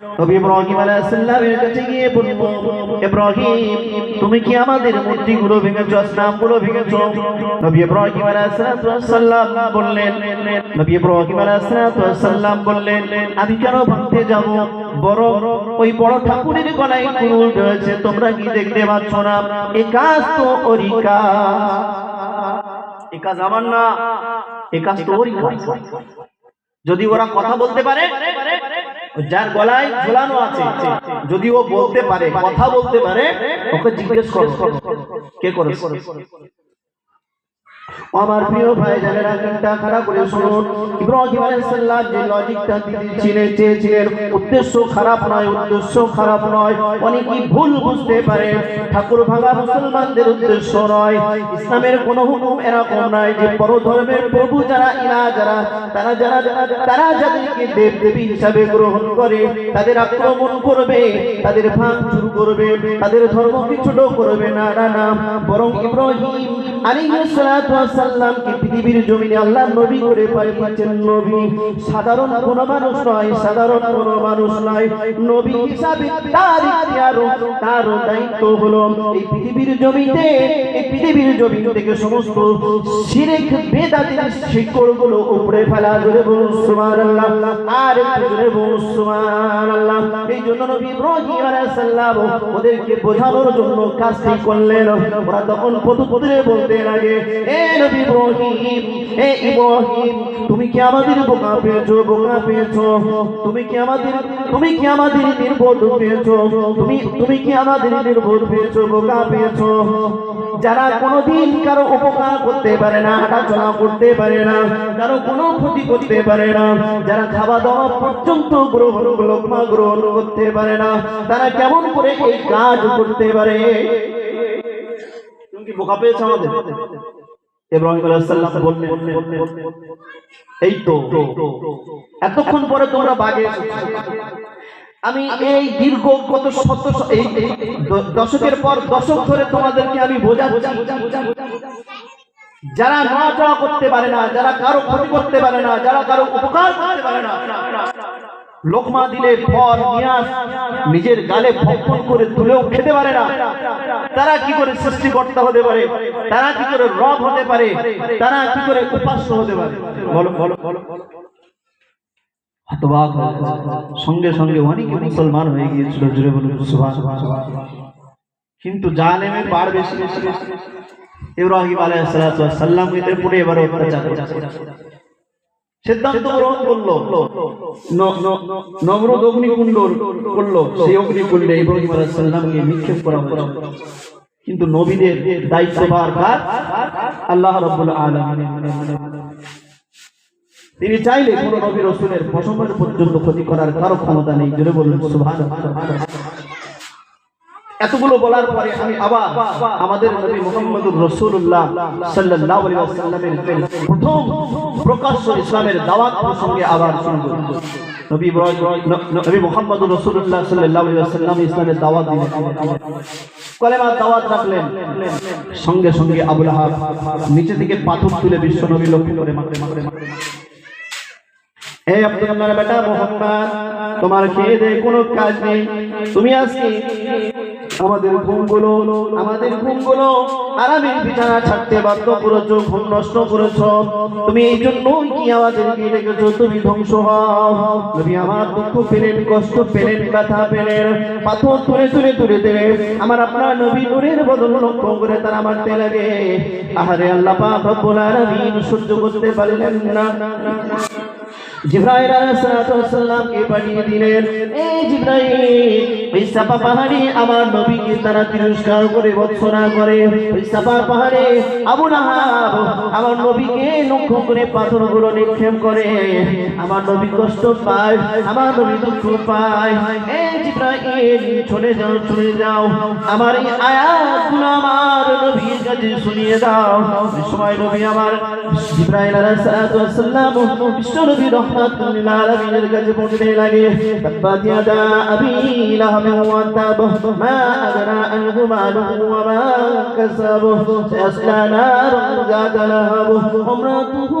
নবী ইব্রাহিম আলাইহিস সালামের কাছে গিয়ে বলব ইব্রাহিম, তুমি কি আমাদের মূর্তিগুলো ভেঙেছো আসনামগুলো ভেঙেছো? নবী ইব্রাহিম আলাইহিস সালাম বললেন, নবী ইব্রাহিম আলাইহিস সালাম বললেন, আমি কেন ভাঙতে যাব? বড় ওই বড় ঠাকুরের গলায় কুরুল রয়েছে, তোমরা কি দেখতে পাচ্ছ না? এ কাজ তো ওরই কাজ। এ কাজ আমার না, এ কাজ তো ওরই কাজ। যদি ওরা কথা বলতে পারে যার গলায় ঝোলানো আছে, যদি ও বলতে পারে, কথা বলতে পারে, ওকে জিজ্ঞেস করো। কে করে আমার প্রিয় ভাই জানেরা কানটা খারাপ করে শুনুন। ইব্রাহিম আলাইহিস সালাম যে লজিকটা দিয়েছিলেন চেয়েছিলেন উদ্দেশ্য খারাপ নয় উদ্দেশ্য খারাপ নয়। অনেকেই ভুল বুঝতে পারে। ঠাকুর ভাঙা মুসলমানদের উদ্দেশ্য নয়। ইসলামের কোন হুকুম এরকম নয় যে পর ধর্মের প্রভু যারা ইলা যারা তারা যারা তারা যাদেরকে দেব দেবী হিসাবে গ্রহণ করে তাদের আক্রমণ করবে তাদের ভাঙচুর করবে তাদের ধর্মকে ছোট করবে। না না না। বরং ইব্রাহিম আলাইহিস সালাতু ওয়াস সালামকে পৃথিবীর জমিনে আল্লাহ নবী করে পাঠিয়েছেন নবী? সাধারণ কোন মানুষ নয়, সাধারণ কোন মানুষ নয়। নবী হিসাবে তার দায়িত্ব হলো এই পৃথিবীর জমিতে পৃথিবীর জমিন থেকে সমস্ত শিরক, বেদাতের শিকড়গুলো উপড়ে ফেলা। জোরে বলুন, সুবহানাল্লাহ। আর সুবহানাল্লাহ। এই জন্য নবী ওদেরকে বোঝানোর জন্য কাজটি করলেন। ওরা তখন পদু পদুরে এ নবী ইব্রাহিম, এ ইব্রাহিম, তুমি কি আমাদের বোকা পেয়েছ বোকা পেয়েছ? তুমি কি আমাদের, তুমি কি আমাদের নির্বোধ পেয়েছ? তুমি তুমি কি আমাদের নির্বোধ পেয়েছ, বোকা পেয়েছ? যারা কোনোদিন কারও উপকার করতে পারে না হাঁটাচলা করতে পারে না, কারও কোনো ক্ষতি করতে পারে না, যারা খাওয়া দাওয়া পর্যন্ত গ্রহণ, লোকমা গ্রহণ করতে পারে না, তারা কেমন করে এই কাজ করতে পারে? কি বোকা পেয়েছ আমাদের? এই তো, এতক্ষণ পরে তোমরা বাগে আমি এই দীর্ঘ কত শত এই দশকের পর দশক ধরে তোমাদেরকে আমি বোঝাচ্ছি, যারা নড়াচড়া করতে পারে না, যারা কারও ক্ষতি করতে পারে না, যারা কারও উপকার করতে পারে না লোকমা দিলে ফল নিয়াস নিজের গালে ভক্ষণ করে তুলেও খেতে পারে না তারা কি করে সৃষ্টিকর্তা হতে পারে তারা কি করে রব হতে পারে তারা কি করে উপাস্য হতে পারে বলো বলো বলো বলো সঙ্গে সঙ্গে অনেকে মুসলমান হয়ে গিয়েছিল জুড়ে সুবহানাল্লাহ। কিন্তু জালেমের বার বেশি বেশি। ইব্রাহিম আলাইহিস সালাতু এর উপরে এবারে অত্যাচার। সিদ্ধান্ত গ্রহণ করল। অগ্নিকুণ্ড করল। সেই অগ্নিকুণ্ডে ইব্রাহিম নিক্ষেপ করা হলো কিন্তু নবীদের দায়িত্বভার কার আল্লাহ রাব্বুল আলামিন তিনি চাইলে কোন নবী রসুলের ফসলের পর্যন্ত ক্ষতি করার কারও ক্ষমতা নেই। জোরে বললেন সুবহানাল্লাহ। এতগুলো বলার পরে আমি আবার আমাদের নবী মুহাম্মদুর রাসূলুল্লাহ সাল্লাল্লাহু আলাইহি ওয়াসাল্লামের প্রথম প্রকাশ্য ইসলামের দাওয়াত প্রসঙ্গে আবার শুনব। নবী ইব্রাহিম নবী মুহাম্মদুর রাসূলুল্লাহ সাল্লাল্লাহু আলাইহি ওয়াসাল্লাম ইসলামের দাওয়াত দিলেন। কলেমার দাওয়াত রাখলেন। সঙ্গে সঙ্গে আবুল আহাব নিচে থেকে পাথর তুলে বিশ্ব নবী লক্ষ্য করে মারতে মারতে মারতে হে আব্দুল্লাহর বেটা মোহাম্মদ, তোমার খেয়ে কোনো কাজ নেই। তুমি আজকে আমাদের ঘুমগুলো আমাদের ঘুমগুলো আরামের বিছানা ছাড়তে বাধ্য করেছ, ঘুম নষ্ট করেছ। তুমি এই জন্যই কি আমাদের আমাদেরকে ডেকেছো তুমি ধ্বংস হও। নবী আমার দুঃখ পেলেন, কষ্ট পেলেন, ব্যথা পেলেন। পাথর তুলে তুলে তুলে দিলে আমার আপনার নবী নূরের বদল লক্ষ্য করে তারা মারতে লাগে। আহারে আল্লাহ পাক রব্বুল আলামিন সহ্য করতে পারলেন না। জিব্রাইল আলাইহিসসালামকে পাঠিয়ে দিলেন? এই জিব্রাইল, ওই সাপা পাহাড়ে আমার নবীকে তারা তিরস্কার করে বৎসনা করে। ওই সাপা পাহাড়ে আবু লাহাব আমার নবীকে লক্ষ্য করে পাথরগুলো নিক্ষেপ করে। আমার নবী কষ্ট পায়, আমার নবী দুঃখ পায়। এই জিব্রাইল, চলে যাও চলে যাও। আমার এই আয়াতগুলো আমার নবীর কাছে শুনিয়ে দাও। সময় নবী আমার জিব্রাইল আলাইহিস সালাম, বিশ্ব নবী রহমাতুল লিল আলামিনের কাছে পৌঁছতে লাগে। তাব্বাত ইয়াদা আবি লাহাব ওয়া তাব, মা আগরা আনহু মালুহু ওয়া মা কাসাব। সায়াসলা নারান যাত লাহাব আমরাতুহু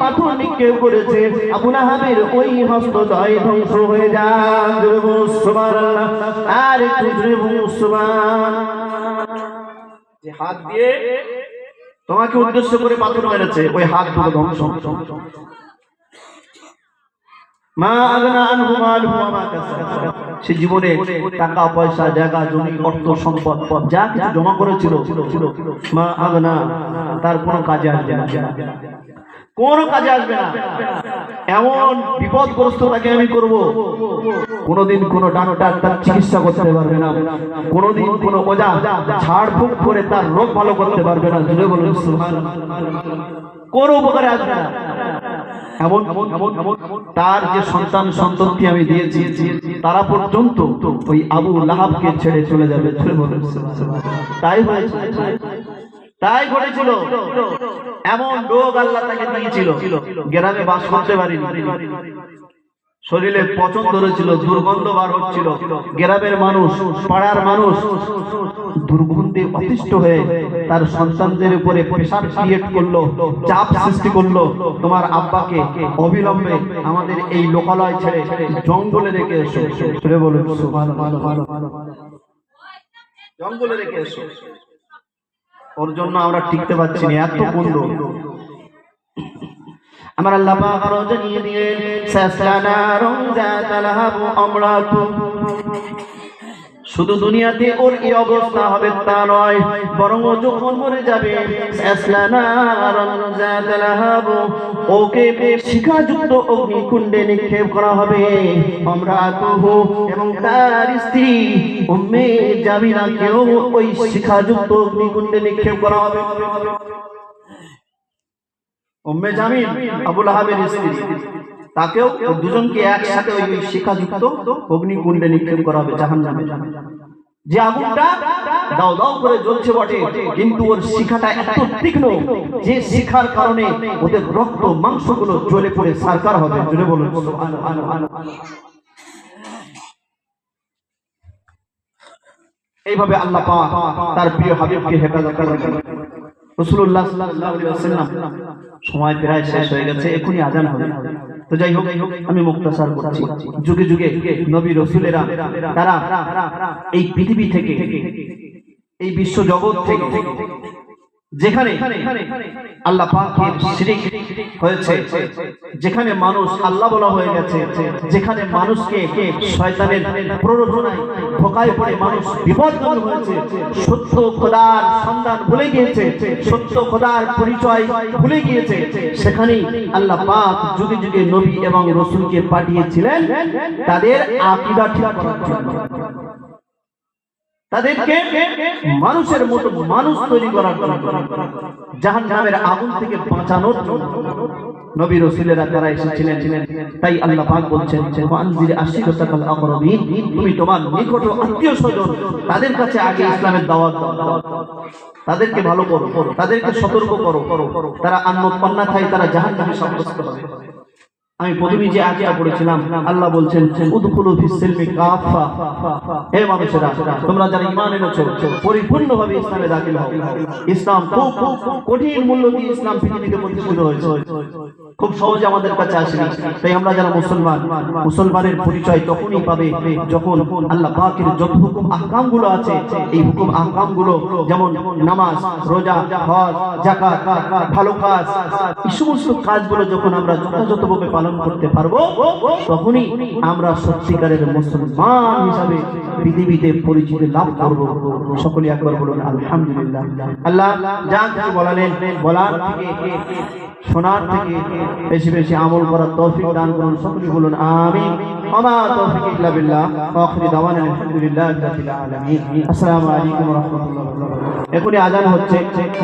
পাথর নিক্ষেপ করেছে। আবু লাহাবের ওই হস্তদয় ধ্বংস হয়ে সুবহানাল্লাহ। আর হাত দিয়ে তোমাকে উদ্দেশ্য করে পাথর মেরেছে, ওই হাত দুটো ধ্বংস। সে জীবনে টাকা, পয়সা, জায়গা সম্পদ যা জমা করেছিল মা তার কোনো কাজে আসবে না। কোন কাজে আসবে না। এমন বিপদগ্রস্ত তাকে আমি করব, কোনদিন কোন ডাক্তার তার চিকিৎসা করতে পারবে না। কোনদিন কোন ওজা ঝাড়ফুঁক করে তার রোগ ভালো করতে পারবে না। জুড়ে বলুন। কোন উপকারে আসবে না। তার যে সন্তান সন্ততি আমি দিয়েছি, তারা পর্যন্ত ওই আবু লাহাবকে ছেড়ে চলে যাবে। তাই হয়েছে। তাই ঘটেছিল। এমন রোগ আল্লাহ তাকে দিয়েছিল। গ্রামে বাস করতে পারিনি। শরীরে পচন ধরেছিল, দুর্গন্ধ বার হচ্ছিল। গ্রামের মানুষ, পাড়ার মানুষ দুর্গন্ধে অতিষ্ঠ হয়ে তার সন্তানদের উপরে প্রেশার ক্রিয়েট করল, চাপ সৃষ্টি করল। তোমার আব্বাকে অবিলম্বে আমাদের এই লোকালয় ছেড়ে জঙ্গলে রেখে এসো। বলুন জঙ্গলে রেখে এসো। ওর জন্য আমরা টিকতে পারছি না এত বন্ধু আমার আল্লাহ পাক আরও জানিয়ে দিলেন সাসানা রমজাত আমরা আমরাতু শুধু দুনিয়াতে ওর এই অবস্থা হবে তা নয়, বরং ও যখন মরে যাবে ওকে শিখাযুক্ত অগ্নিকুণ্ডে নিক্ষেপ করা হবে। আমরা আমরাতুহু এবং তার স্ত্রী উম্মে জামিনাকেও ওই শিখাযুক্ত অগ্নিকুণ্ডে নিক্ষেপ করা হবে। উম্মে জামিল, আবুল আহাবের স্ত্রী। তাকেও দুজনকে একসাথে ওই শিখাযুক্ত অগ্নিকুণ্ডে নিক্ষেপ করা হবে জাহান্নামে। যে আগুনটা দাও দাও করে জ্বলছে বটে, কিন্তু ওর শিখাটা এত তীক্ষ্ণ যে শিখার কারণে ওদের রক্ত, মাংসগুলো জ্বলে পড়ে। সারকার হবে জুড়ে বলুন। এইভাবে আল্লাহ পাওয়া তার প্রিয় হাবিবকে হেফাজত ওয়াসাল্লাম, সময় প্রায় শেষ হয়ে গেছে, এখনই আজান হবে। তো যাই হোক, আমি মুক্তাসার করছি। যুগে যুগে নবী রসুলেরা, তারা এই পৃথিবী থেকে, এই বিশ্ব জগৎ থেকে যেখানে আল্লাহ হয়েছে, যেখানে মানুষ আল্লাহ বলা হয়ে গেছে, যেখানে মানুষকে মানুষ হয়েছে, সত্য খোদার ভুলে গিয়েছে, সত্য খোদার পরিচয় ভুলে গিয়েছে, সেখানেই আল্লাহ যুগে যুগে নবী এবং পাঠিয়েছিলেন, তাদের আকীদা ঠিক করার জন্য। তাদেরকে মানুষের মতো মানুষ তৈরি করার জাহান নামের আগুন থেকে বাঁচানোর নবী রসুলেরা তারা এসেছিলেন। তাই আল্লাহ পাক বলছেন, ওয়ানজির আশিরাতাকাল আকরাবিন তুমি তোমার নিকট আত্মীয় স্বজন তাদের কাছে আগে ইসলামের দাওয়াত দাও। তাদেরকে ভালো করো, তাদেরকে সতর্ক করো। তারা আন্ন অন্যথায় তারা জাহান জাহান্নামে সাব্যস্ত হবে। আমি প্রথমে যে আকিয়া পড়েছিলাম, আল্লাহ বলছেন তোমরা যারা এনেছো ইসলামে দাখিল ইসলাম খুব কঠিন মূল্য দিয়ে ইসলাম পৃথিবীতে প্রতিষ্ঠিত হয়েছে। খুব সহজে আমাদের কাছে আসেনি তাই আমরা যারা মুসলমান, মুসলমানের পরিচয় তখনই পাবে যখন আল্লাহ পাকের যত হুকুম আহকামগুলো আছে, এই হুকুম আহকামগুলো যেমন নামাজ, রোজা, হজ, যাকাত, ভালো কাজ, এই সমস্ত কাজগুলো যখন আমরা যথাযথভাবে পালন করতে পারব, তখনই আমরা সত্যিকারের মুসলমান হিসাবে পৃথিবীতে পরিচিতি লাভ করব। সকলে একবার বলুন, আলহামদুলিল্লাহ। আল্লাহ যা কিছু বলালেন, বলার থেকে, শোনার থেকে বেশি বেশি আমল করার তৌফিক দান করুন, সকলে বলুন আমিন। আমা তৌফিক ইল্লা বিল্লাহ ওয়া দাওয়ানা আলহামদুলিল্লাহি রাব্বিল আলামিন। আসসালামু আলাইকুম ওয়া রাহমাতুল্লাহি ওয়া বারাকাতুহু। এখনি আযান হচ্ছে।